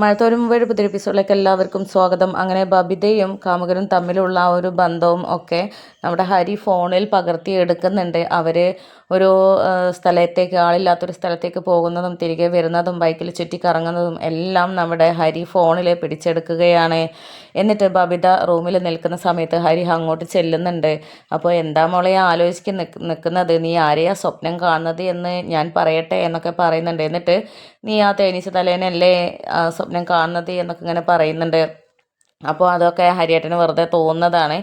മഴത്തോരും വഴി പുതിയ എപ്പിസോഡിലേക്ക് എല്ലാവർക്കും സ്വാഗതം. അങ്ങനെ ബബിതയും കാമുകനും തമ്മിലുള്ള ആ ഒരു ബന്ധവും ഒക്കെ നമ്മുടെ ഹരി ഫോണിൽ പകർത്തി എടുക്കുന്നുണ്ട്. അവർ ഒരു സ്ഥലത്തേക്ക് ആളില്ലാത്തൊരു സ്ഥലത്തേക്ക് പോകുന്നതും തിരികെ വരുന്നതും ബൈക്കിൽ ചുറ്റി കറങ്ങുന്നതും എല്ലാം നമ്മുടെ ഹരി ഫോണിൽ പിടിച്ചെടുക്കുകയാണ്. എന്നിട്ട് ബബിത റൂമിൽ നിൽക്കുന്ന സമയത്ത് ഹരി അങ്ങോട്ട് ചെല്ലുന്നുണ്ട്. അപ്പോൾ എന്താ മോളെ ആലോചിച്ച് നിൽക്കുന്നത് നീ ആരെയാ സ്വപ്നം കാണുന്നത് എന്ന് ഞാൻ പറയട്ടെ എന്നൊക്കെ പറയുന്നുണ്ട്. എന്നിട്ട് നീ ആ തേനീച്ച തലേനല്ലേ സ്വപ്നം കാണുന്നത് എന്നൊക്കെ ഇങ്ങനെ പറയുന്നുണ്ട്. അപ്പോൾ അതൊക്കെ ഹരിയേട്ടന് വെറുതെ തോന്നുന്നതാണ്.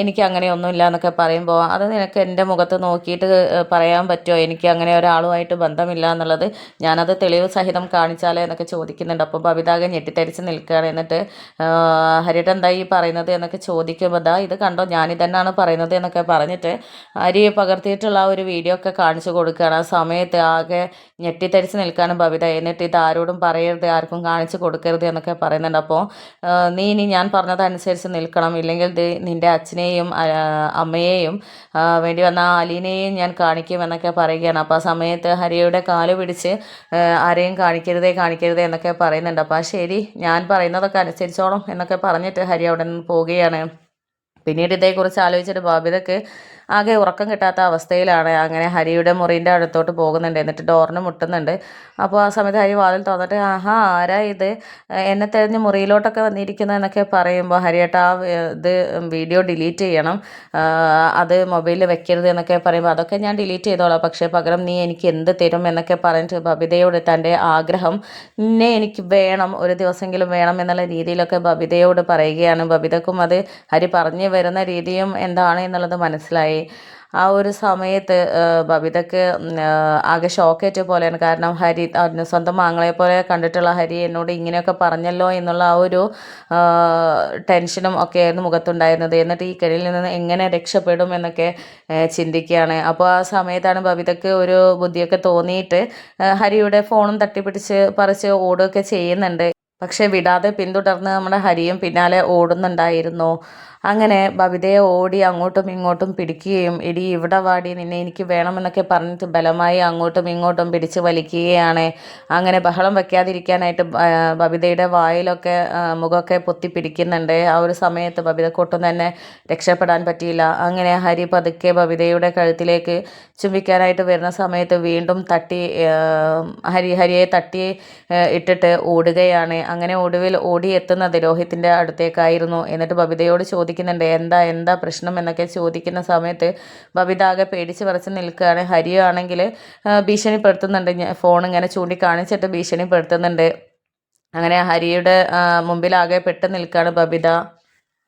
എനിക്ക് അങ്ങനെയൊന്നുമില്ല എന്നൊക്കെ പറയുമ്പോൾ അത് നിനക്ക് എന്റെ മുഖത്ത് നോക്കിയിട്ട് പറയാൻ പറ്റുമോ? എനിക്ക് അങ്ങനെ ഒരാളുമായിട്ട് ബന്ധമില്ല എന്നുള്ളത് ഞാനത് തെളിവ് സഹിതം കാണിച്ചാലേ എന്നൊക്കെ ചോദിക്കുന്നുണ്ട്. അപ്പോൾ ബബിതാകെ ഞെട്ടിത്തരിച്ച് നിൽക്കുകയാണ്. എന്നിട്ട് ഹരിയേട്ടൻ എന്താ ഈ പറയുന്നത് എന്നൊക്കെ ചോദിക്കുമ്പോൾ ദാ ഇത് കണ്ടോ? ഞാനിതന്നെയാണ് പറയുന്നത് എന്നൊക്കെ പറഞ്ഞിട്ട് ഹരി പകർത്തിയിട്ടുള്ള ഒരു വീഡിയോ ഒക്കെ കാണിച്ചു കൊടുക്കുകയാണ്. ആ സമയത്ത് ആകെ ഞെട്ടിത്തരിച്ച് നിൽക്കാനും ബബിത എന്നിട്ട് ഇത് ആരോടും പറയരുത് ആർക്കും കാണിച്ചു കൊടുക്കരുത് എന്നൊക്കെ പറയുന്നുണ്ട്. അപ്പോൾ നീ ഇനി ഞാൻ പറഞ്ഞതനുസരിച്ച് നിൽക്കണം. ഇല്ലെങ്കിൽ നിന്റെ അച്ഛനെയും അമ്മയെയും വേണ്ടി വന്ന അലീനെയും ഞാൻ കാണിക്കും എന്നൊക്കെ പറയുകയാണ്. അപ്പോൾ ആ സമയത്ത് ഹരിയുടെ കാൽ പിടിച്ച് ആരെയും കാണിക്കരുതേ കാണിക്കരുതേ എന്നൊക്കെ പറയുന്നുണ്ട്. അപ്പോൾ ശരി ഞാൻ പറയുന്നതൊക്കെ അനുസരിച്ചോളാം എന്നൊക്കെ പറഞ്ഞിട്ട് ഹരി അവിടെ നിന്ന് പോവുകയാണ്. പിന്നീട് ഇതേക്കുറിച്ച് ആലോചിച്ചിട്ട് ബാബിതക്ക് ആകെ ഉറക്കം കിട്ടാത്ത അവസ്ഥയിലാണ്. അങ്ങനെ ഹരിയുടെ മുറിന്റെ അടുത്തോട്ട് പോകുന്നുണ്ട്. എന്നിട്ട് ഡോറിന് മുട്ടുന്നുണ്ട്. അപ്പോൾ ആ സമയത്ത് ഹരി വാതിൽ തോന്നിട്ട് ആഹാ ആരാ ഇത്? എന്നെ തെരഞ്ഞ് മുറിയിലോട്ടൊക്കെ വന്നിരിക്കുന്നത് എന്നൊക്കെ പറയുമ്പോൾ ഹരിയേട്ട ആ ഇത് വീഡിയോ ഡിലീറ്റ് ചെയ്യണം. അത് മൊബൈലിൽ വെക്കരുത് എന്നൊക്കെ പറയുമ്പോൾ അതൊക്കെ ഞാൻ ഡിലീറ്റ് ചെയ്തോളാം. പക്ഷേ പകരം നീ എനിക്ക് എന്ത് തരും എന്നൊക്കെ പറഞ്ഞിട്ട് ബബിതയോട് തന്റെ ആഗ്രഹം ഇന്നെ എനിക്ക് വേണം ഒരു ദിവസമെങ്കിലും വേണം എന്നുള്ള രീതിയിലൊക്കെ ബബിതയോട് പറയുകയാണ്. ബബിതക്കും അത് ഹരി പറഞ്ഞു വരുന്ന രീതിയും എന്താണ് എന്നുള്ളത് മനസ്സിലായി. ആ ഒരു സമയത്ത് ബബിതക്ക് ആകെ ഷോക്കേറ്റ പോലെയാണ്. കാരണം ഹരി സ്വന്തം മാങ്ങളെ പോലെ കണ്ടിട്ടുള്ള ഹരി എന്നോട് ഇങ്ങനെയൊക്കെ പറഞ്ഞല്ലോ എന്നുള്ള ആ ഒരു ടെൻഷനും ഒക്കെ ആയിരുന്നു മുഖത്തുണ്ടായിരുന്നത്. എന്നിട്ട് ഈ കെണിയിൽ നിന്ന് എങ്ങനെ രക്ഷപ്പെടും എന്നൊക്കെ ചിന്തിക്കുകയാണ്. അപ്പോൾ ആ സമയത്താണ് ബബിതക്ക് ഒരു ബുദ്ധിയൊക്കെ തോന്നിയിട്ട് ഹരിയുടെ ഫോണും തട്ടിപ്പിടിച്ച് പറിച്ച് ഓടുകയൊക്കെ ചെയ്യുന്നുണ്ട്. പക്ഷേ വിടാതെ പിന്തുടർന്ന് നമ്മുടെ ഹരിയും പിന്നാലെ ഓടുന്നുണ്ടായിരുന്നു. അങ്ങനെ ബബിതയെ ഓടി അങ്ങോട്ടും ഇങ്ങോട്ടും പിടിക്കുകയും ഇടി ഇവിടെ വാടി നിന്നെ എനിക്ക് വേണമെന്നൊക്കെ പറഞ്ഞിട്ട് ബലമായി അങ്ങോട്ടും ഇങ്ങോട്ടും പിടിച്ച് വലിക്കുകയാണ്. അങ്ങനെ ബഹളം വയ്ക്കാതിരിക്കാനായിട്ട് ബബിതയുടെ വായിലൊക്കെ മുഖമൊക്കെ പൊത്തി പിടിക്കുന്നുണ്ട്. ആ ഒരു സമയത്ത് ബബിതക്കൊട്ടും തന്നെ രക്ഷപ്പെടാൻ പറ്റിയില്ല. അങ്ങനെ ഹരി പതുക്കെ ബബിതയുടെ കഴുത്തിലേക്ക് ചുംബിക്കാനായിട്ട് വരുന്ന സമയത്ത് വീണ്ടും തട്ടി ഹരി ഹരിയെ തട്ടി ഇട്ടിട്ട് ഓടുകയാണ്. അങ്ങനെ ഒടുവിൽ ഓടിയെത്തുന്നത് രോഹിത്തിന്റെ അടുത്തേക്കായിരുന്നു. എന്നിട്ട് ബബിതയോട് ചോദിക്കും ചോദിക്കുന്നുണ്ട് എന്താ എന്താ പ്രശ്നം? എന്നൊക്കെ ചോദിക്കുന്ന സമയത്ത് ബബിത ആകെ പേടിച്ച് പറിച്ച് നിൽക്കുകയാണ്. ഹരിയാണെങ്കിൽ ഭീഷണിപ്പെടുത്തുന്നുണ്ട്. ഫോൺ ഇങ്ങനെ ചൂണ്ടിക്കാണിച്ചിട്ട് ഭീഷണിപ്പെടുത്തുന്നുണ്ട്. അങ്ങനെ ഹരിയുടെ മുമ്പിലാകെ പെട്ട് നിൽക്കുകയാണ് ബബിത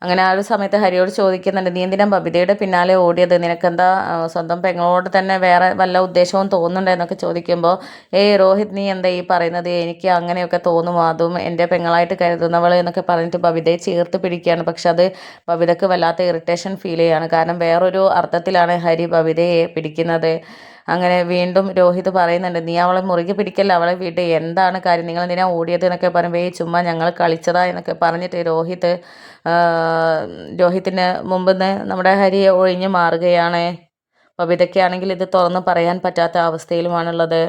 അങ്ങനെ ആ ഒരു സമയത്ത് ഹരിയോട് ചോദിക്കുന്നുണ്ട് നീ എന്തിനാ ബബിതയുടെ പിന്നാലെ ഓടിയത്? നിനക്കെന്താ സ്വന്തം പെങ്ങളോട് തന്നെ വേറെ വല്ല ഉദ്ദേശവും തോന്നുന്നുണ്ടോ? എന്നൊക്കെ ചോദിക്കുമ്പോൾ ഏയ് രോഹിത് നീ എന്താ ഈ പറയുന്നത്? എനിക്ക് അങ്ങനെയൊക്കെ തോന്നും. അതും എന്റെ പെങ്ങളായിട്ട് കരുതുന്നവൾ എന്നൊക്കെ പറഞ്ഞിട്ട് ബബിതയെ ചേർത്ത് പിടിക്കുകയാണ്. പക്ഷെ അത് ബബിതക്ക് വല്ലാത്ത ഇറിറ്റേഷൻ ഫീൽ ചെയ്യുകയാണ് കാരണം വേറൊരു അർത്ഥത്തിലാണ് ഹരി ബബിതയെ പിടിക്കുന്നത്. അങ്ങനെ വീണ്ടും രോഹിത് പറയുന്നുണ്ട് നീ അവളെ മുറുകെ പിടിക്കല്ല അവളെ വീട് എന്താണ് കാര്യം? നിങ്ങൾ എന്തിനാ ഓടിയത്? എന്നൊക്കെ പറയുമ്പോൾ ഈ ചുമ്മാ ഞങ്ങൾ കളിച്ചതാ എന്നൊക്കെ പറഞ്ഞിട്ട് രോഹിത് രോഹിത്തിന് മുമ്പ് നമ്മുടെ ഹരിയെ ഒഴിഞ്ഞു മാറുകയാണ്. ബബിതയ്ക്കാണെങ്കിൽ ഇത് തുറന്ന് പറയാൻ പറ്റാത്ത അവസ്ഥയിലുമാണുള്ളത്.